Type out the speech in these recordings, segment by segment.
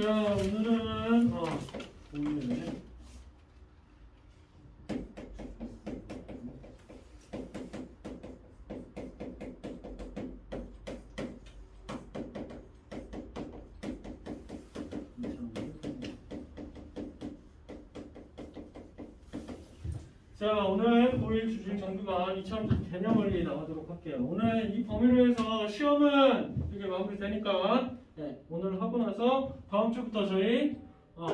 자, 오늘은 어, 오늘은 자, 오늘 고1 주중 정규관 2차원적 개념 원리 나가도록 할게요. 오늘 이 범위로 해서 시험은 이게 마무리되니까 네, 오늘 하고 나서 다음 주부터 저희 어,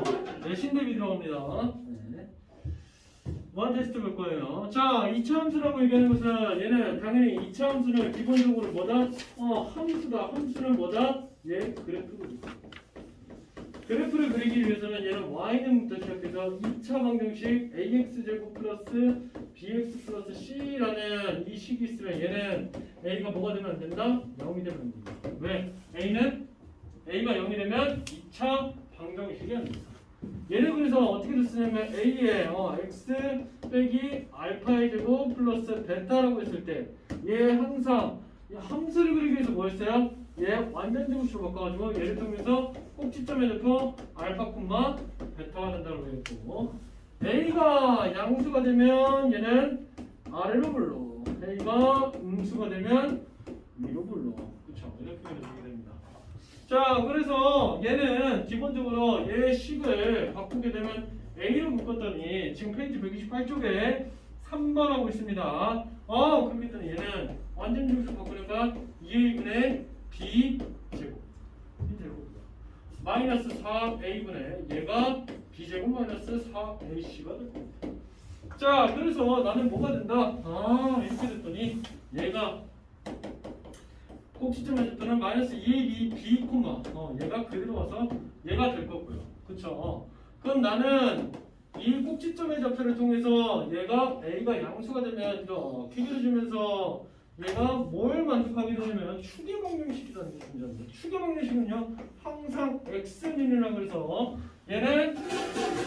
내신 대비 들어갑니다. 네. 무한 테스트 볼 거예요. 자, 2차 함수라고 얘기하는 것은 얘는 당연히 2차 함수는 기본적으로 뭐다? 어, 함수다. 함수는 뭐다? 얘 그리고. 그래프를 그리기 위해서는 얘는 y는부터 시작해서 2차 방정식 ax 제곱 플러스 bx 플러스 c라는 이 식이 있으면 얘는 a가 뭐가 되면 안 된다? 0이 되면 안 된다. 왜? a는 a가 0이 되면 2차 방정식이 안 된다. 얘를 그래서 어떻게 쓰냐면 a에 어, x 빼기 알파의 제곱 플러스 베타라고 했을 때 얘 항상 이 함수를 그리기 위해서 뭐였어요? 얘 완전 제곱식으로 바꿔가지고 얘를 통해서 꼭지점에 넣고 알파 콤마 베타가 된다고 했고 a가 양수가 되면 얘는 아래로 불러 a가 음수가 되면 위로 불러 그쵸 이렇게 그려주게 됩니다 자 그래서 얘는 기본적으로 얘 식을 바꾸게 되면 a로 묶었더니 지금 페이지 128쪽에 3번 하고 있습니다 어 그렇게 했더니 얘는 완전 제곱식 바꾸니까 2a분의 b 제곱 b 제곱 마이너스 4a분의 얘가 b제곱 마이너스 4ac가 될 겁니다. 자, 그래서 나는 뭐가 된다? 아, 이렇게 됐더니 얘가 꼭지점에 줬더는 마이너스 2ab b 콤마 어, 얘가 그대로 와서 얘가 될 거고요. 그쵸? 어. 그럼 나는 이 꼭지점의 좌표를 통해서 얘가 a가 양수가 되면 이렇게 그려주면서 얘가 뭘 만족하게 되냐면 추계 방정식이라는 게 존재합니다. 추계 방정식은요 항상 x민이라고 해서 얘는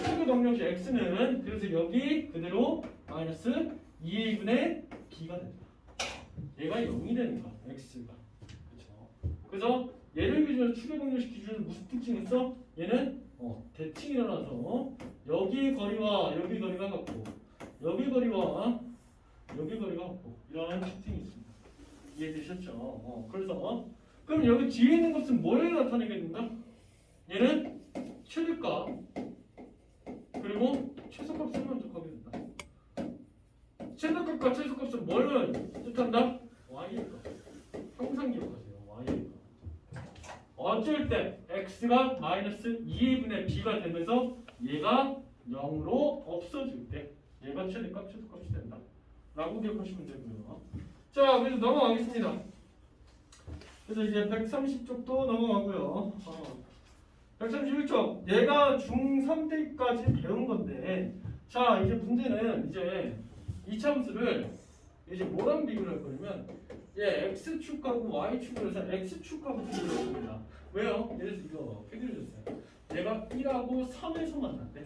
추계 방정식 x는 그래서 여기 그대로 마이너스 2a분의 b가 된다. 얘가 0이 되는 거야 x가 그래서 얘를 기준으로 추계 방정식 기준으로 무슨 특징이 있어? 얘는 어, 대칭이 일어나서 여기 거리와 여기 거리가 같고 여기 거리와 여기 거리가 같고 이런 특징이 있습니다. 이해되셨죠? 어, 그래서 그럼 여기 뒤에 있는 것은 뭘 나타내게 된다? 얘는 최대값 그리고 최소값을 만족하게 된다. 최대값과 최소값은 뭘 뜻한다? y의 값. 항상 기억하세요. y의 값. 어쩔 때 x가 마이너스 2분의 b가 되면서 얘가 0으로 없어질 때 얘가 최대값 최소값이 된다. 라고 기억하시면 되고요. 자, 그래서 넘어가겠습니다. 그래서 이제 130쪽도 넘어가고요. 어, 131쪽. 얘가 중3 때까지 배운 건데, 자, 이제 문제는 이제 이 참수를 이제 뭐랑 비교를 할 거냐면, 얘 x축하고 y축을 해서 x축하고 비교를 할 겁니다. 왜요? 예를 들어서 이거 해결해줬어요. 얘가 1하고 3에서 만났대.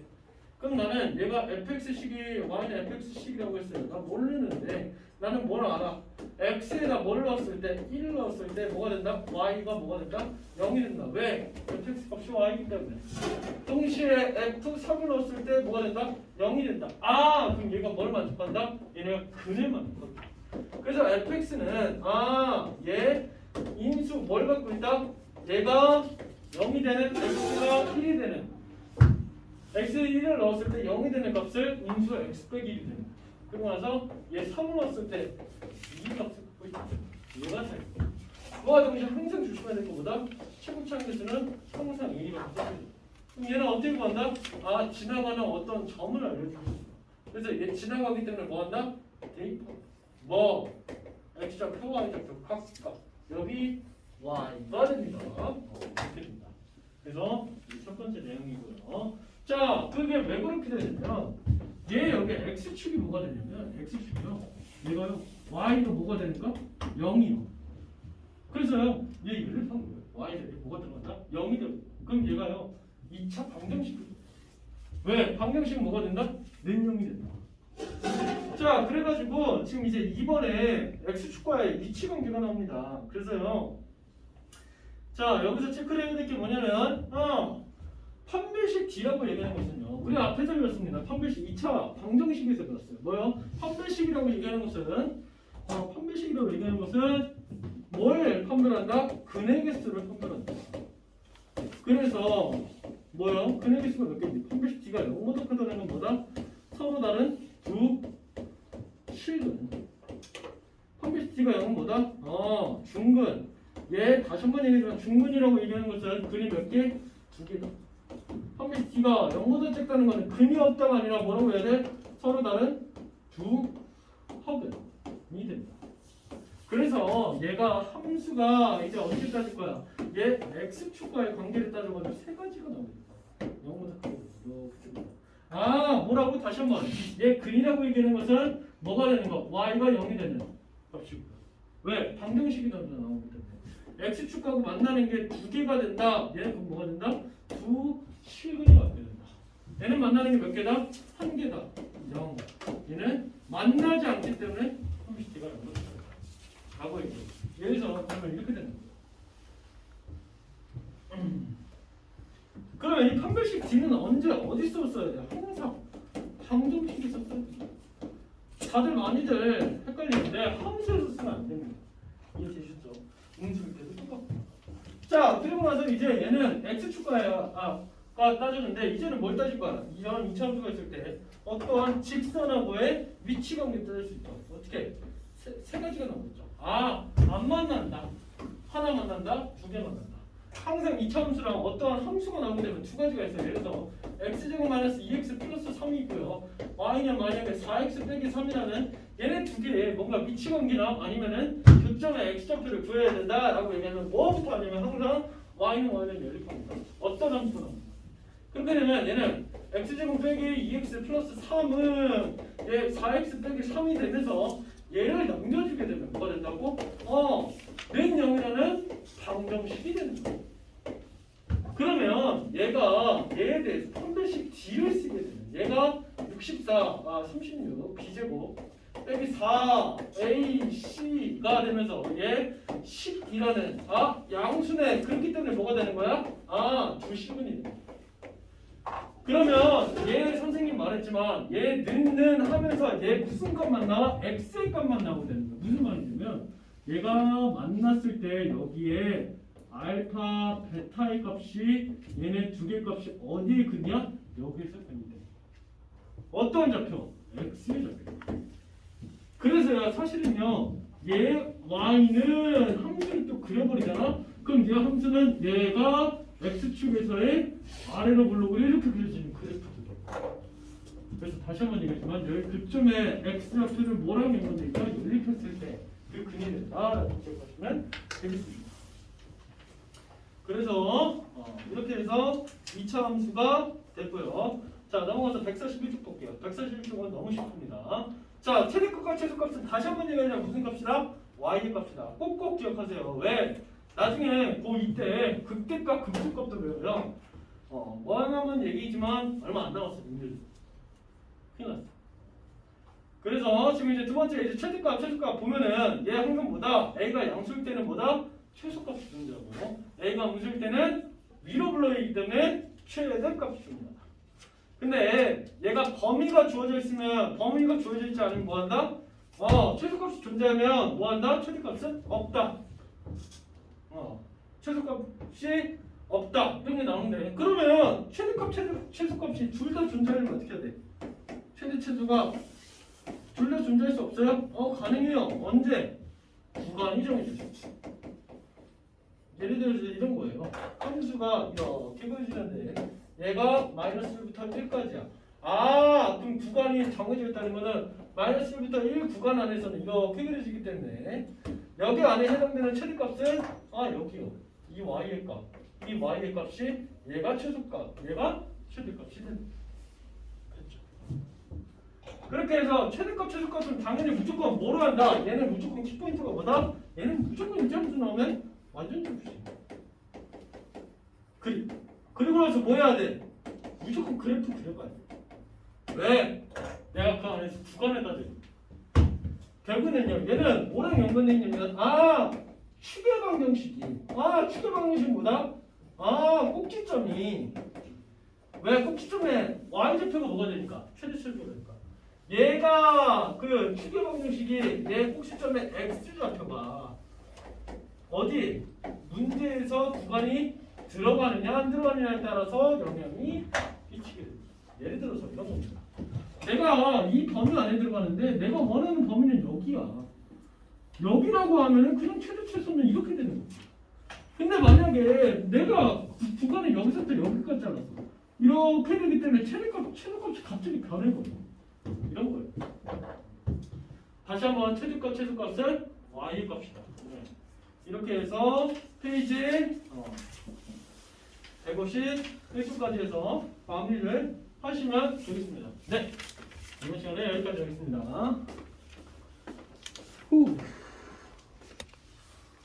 그럼 나는 얘가 fx식이 y는 fx식이라고 했어요. 나 모르는데 나는 뭘 알아? x에다 뭘 넣었을 때 1을 넣었을 때 뭐가 된다? y가 뭐가 된다? 0이 된다. 왜? fx 값이 y이기 때문에. 동시에 f 3을 넣었을 때 뭐가 된다? 0이 된다. 아 그럼 얘가 뭘 만족한다? 얘네가 근을 만족한다. 그래서 fx는 아얘 인수 뭘 갖고 있다? 얘가 0이 되는 x가 1이 되는 x에 1을 넣었을 때 0이 되는 값을 인수 x 빼기 1이 되는. 그리고 나서 얘 3을 넣었을 때이 값을 갖고 있다. 얘가 잘 그와 동시에 항상 조심해야 될 것보다 최고차항 개수는 항상 1이 갖고 그럼 얘는 어떻게 구한다? 아 지나가는 어떤 점을 알려주고. 그래서 얘 지나가기 때문에 뭐 한다? 대입하고 뭐 x좌표 y좌표 각각 여기 y가 됩니다. 어, 이렇게 됩니다. 그래서 이첫 번째 내용이고요. 자, 그게 왜 그렇게 되냐면 얘 여기 x축이 뭐가 되냐면 x축이요. 얘가요. y가 뭐가 되니까 0이요. 그래서요. 얘 이렇게 한 거예요. y에 뭐가 들어간다? 0이 돼. 그럼 얘가요. 2차 방정식. 왜? 방정식은 뭐가 된다? 는영이 된다. 자, 그래가지고 지금 이제 2번에 x축과의 위치 관계가 나옵니다. 그래서요. 자, 여기서 체크를 해야 될 게 뭐냐면, 어, 판별식 D라고 얘기하는 것은요. 우리 앞에서 배웠습니다. 판별식 2차 방정식에서 배웠어요. 뭐요? 판별식이라고 얘기하는 것은 어, 판별식이라고 얘기하는 것은 뭘 판별한다? 근액의 수를 판별한다. 그래서 뭐요? 근액의 수가 몇 개인지 판별식 D가 0보다 크다는 건 뭐다? 서로 다른 두 실근. 판별식 D가 0보다 어 중근. 얘 다시 한 번 얘기하지만 중근이라고 얘기하는 것은 근이 몇 개? 두 개다. 판별식 D가 0보다 작다는 것은 근이 없다가 아니라 뭐라고 해야 돼? 서로 다른 두 허근이 된다. 그래서 얘가 함수가 이제 어떻게 따질 거야? 얘 x축과의 관계를 따져가지고 세 가지가 나오겠다. 0보다 크고 됩니다. 아 뭐라고 다시 한번 얘 근이라고 얘기하는 것은 뭐가 되는 거? y가 0이 되는 값이고 왜? 방정식이 때문에 x축하고 만나는 게 두 개가 된다. 얘는 그럼 뭐가 된다? 두 실근이 갖게 된다. 얘는 만나는 게 몇 개다? 한 개다. 0. 얘는 만나지 않기 때문에 30개가 0이 된다. 라고 얘기해. 여기서 그러면 이렇게 되는 거예요. 음. 그러면 이 판별식 D는 언제 어디서 써야 돼? 항상 방정식에서 써야 돼. 다들 많이들 헷갈리는데 함수에서 쓰면 안 됩니다. 이해되셨죠? 때도 똑같고. 자 그리고 나서 이제 얘는 x축과야 아가 따졌는데 이제는 뭘 따질 거야? 이런 이차함수가 있을 때 어떠한 직선하고의 위치 관계 따질 수 있다. 어떻게? 세, 세 가지가 나오겠죠. 아, 안 만난다. 하나 만난다. 두 개 만난다. 항상 이차 함수랑 어떠한 함수가 나오게 되면 두 가지가 있어요. 예를 들어 x제곱 마이너스 2x 플러스 3이 있고요. y는 만약에 4x 빼기 3이라는 얘네 두 개의 뭔가 위치 관계나 아니면은 교 점의 x좌표를 구해야 된다라고 얘기하면 뭐부터 하냐면 항상 y는 y는 연립합니다. 어떤 나옵니다. 그렇게 되면 얘는 x제곱 빼기 2x 플러스 3은 얘 4x 빼기 3이 되면서 얘를 넘겨주게 되면 뭐가 된다고? 어, 는 0이라는 방정식이 되는 거예요. 그러면 얘가 얘에 대해서 판별식 D를 쓰게 되면 얘가 64, 아 36, B제곱 빼기 4, A, C가 되면서 얘 10이라는 아 양수네 그렇기 때문에 뭐가 되는 거야? 아 주식은이 돼. 그러면 얘 선생님 말했지만 얘 는는 하면서 얘 무슨 값만 나와? x의 값만 나오게 되는 거야. 무슨 말이냐면 얘가 만났을 때 여기에 알파, 베타의 값이 얘네 두 개 값이 어디에 크냐? 여기에서 크는데 어떤 좌표? x의 좌표. 그래서요 사실은요 얘 y는 함수를 또 그려버리잖아. 그럼 얘 함수는 얘가 x축에서의 아래로 블록으로 이렇게 그려지는 그래프도 그래서 다시 한번 얘기하지만 여기 그쯤에 x좌표를 뭐라고 했는데 연립했을 때그 근이 된다라고 기억하시면 되겠습니다. 그래서 어, 이렇게 해서 2차 함수가 됐고요. 자 넘어가서 141쪽 볼게요. 141쪽은 너무 쉽습니다. 자 최대값과 최소값은 다시 한 번 얘기하자면 무슨 값이다? y 값이다. 꼭꼭 기억하세요. 왜? 나중에 고2 때 극대값 극소값도 배워요. 어, 뭐 하나만 얘기지만 얼마 안 남았어 님들. 큰일 났어. 그래서 지금 이제 두 번째 이제 최대값 최소값 보면은 얘 항상 뭐다? a가 양수일 때는 뭐다? 최소값이 존재하고 a가 음수일 때는 위로 불러이기 때문에 최대값이 존재한다. 근데 얘가 범위가 주어져 있으면 범위가 주어져 있지 않으면 뭐한다? 어 최소값이 존재하면 뭐한다? 최대값은 없다. 어 최소값이 없다 이런 게 나오는데 그러면 최대값 최대, 최소값이 둘 다 존재하려면 어떻게 해야 돼? 최대 최소가 둘 다 존재할 수 없어요? 어 가능해요. 언제? 구간이 정해지죠. 예를 들어서 이런 거예요. 함수가 이렇게 그려지는데 얘가 마이너스 1부터 1까지야. 아 그럼 구간이 정해져 있다는 거는 마이너스 1부터 1 구간 안에서는 이렇게 그려지기 때문에 여기 안에 해당되는 최대값은 아 여기요. 이 y의 값. 이 y의 값이 얘가 최소값. 얘가 최대값이 된다. 그렇게 해서 최대값 최소값은 당연히 무조건 뭐로 한다? 얘는 무조건 키포인트가 뭐다? 얘는 무조건 이점수 나오면 완전 점수지. 그, 그리고 나서 뭐 해야 돼? 무조건 그래프 그려봐야 돼. 왜? 내가 그 안에서 구간에다 대. 결국은요, 얘는 뭐랑 연관돼 있냐면, 아, 추계 방정식이. 아, 추계 방정식 뭐다? 아, 꼭지점이. 왜 꼭지점에 y 좌표가 뭐가 되니까 최대 최소가 되니까. 얘가 그 추계 방정식이 얘 꼭지점에 x 좌표가 어디 문제에서 구간이 들어가느냐 안 들어가느냐에 따라서 영향이 미치게 됩니다. 예를 들어서 이런 겁니다. 내가 이 범위 안에 들어가는데 내가 원하는 범위는 여기야. 여기라고 하면은 그냥 최대 최소는 이렇게 되는 거야. 근데 만약에 내가 구- 구간을 여기서부터 여기까지 잘랐어. 이렇게 되기 때문에 최대값 최소값이 갑자기 변해버려. 이런 거예요. 다시 한번 최대값 최소값을 y 값이다. 네. 이렇게 해서 페이지 어, 150 1수까지 해서 마무리를 하시면 되겠습니다. 네. 이번 시간에 여기까지 하겠습니다. 후.